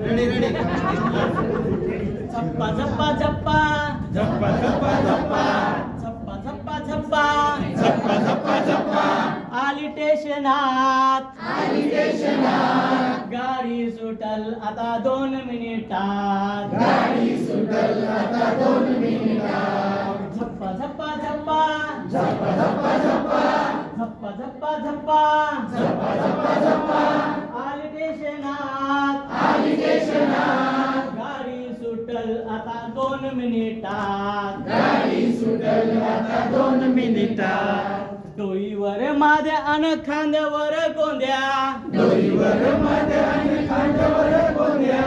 Ready ready झप्पा झप्पा झप्पा झप्पा झप्पा झप्पा झप्पा झप्पा झप्पा झप्पा झप्पा झप्पा आली स्टेशनात गाडी सुटल आता दोन मिनिटात गाडी सुटल आता दोन मिनिटात झप्पा झप्पा झप्पा झप्पा झप्पा झप्पा झप्पा झप्पा झप्पा आता दोन मिनिटात गाडी सुटल आता दोन मिनिटात डोईवर माझ्या अन खांद्यावर गोंद्या. डोईवर माझ्या आणि खांद्यावर गोंद्या.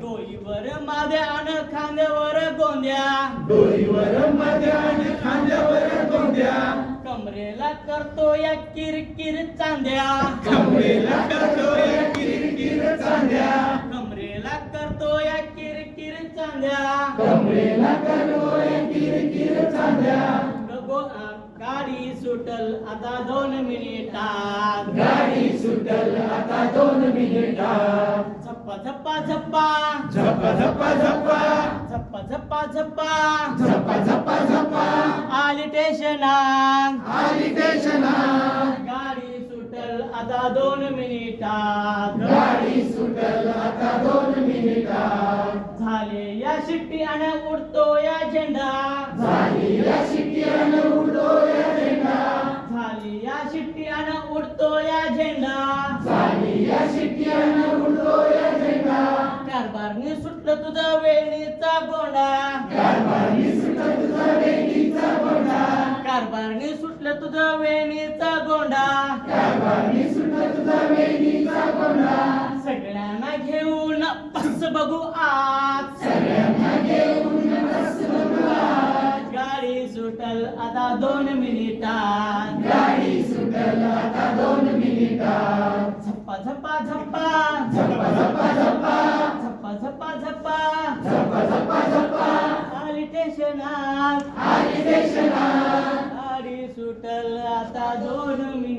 डोईवर माझ्या अन खांद्यावर गोंद्या. डोईवर माझ्या आणि खांद्यावर गोंद्या. कमरेला करतो या किरकिर चांद्या. चांद्या. कमरेला करतोय किरकिर चांद्या. गो आ, गाडी सुटल आता दोन मिनिटात. गाडी सुटल आता दोन मिनिटात. झप्पा झप्पा झप्पा. झप्पा झप्पा झप्पा. झप्पा झप्पा झप्पा. झप्पा झप्पा झप्पा. आली स्टेशनात. आली स्टेशनात. गाडी सुटल आता दोन मिनिटात. गाडी सुटल शिट्टी आणि उडतो या झेंडा. झाली या शिट्टीनं उडतोय झेंडा. झाली या शिट्टी आणि उडतो या झेंडा. झाली या शिट्टीनं उडतोय झेंडा. कारभारने सुटलं तुझं वेणीचा गोंडा कारभारी सुटल तुझा वेणीचा गोंडा कारभारने सुटलं तुझं वेणीचा गोंडा कारभारी सुटल तुझा वेणीचा गोंडा सगळ्यांना घेऊन बघू आज. दोन मिनिटात. गाडी सुटल आता दोन मिनिटात. झप्पा झप्पा झप्पा. झप्पा झप्पा झप्पा. झप्पा झप्पा झप्पा. झप्पा झप्पा झप्पा. आली स्टेशनात. आली स्टेशनात. गाडी सुटल आता दोन मिनिटात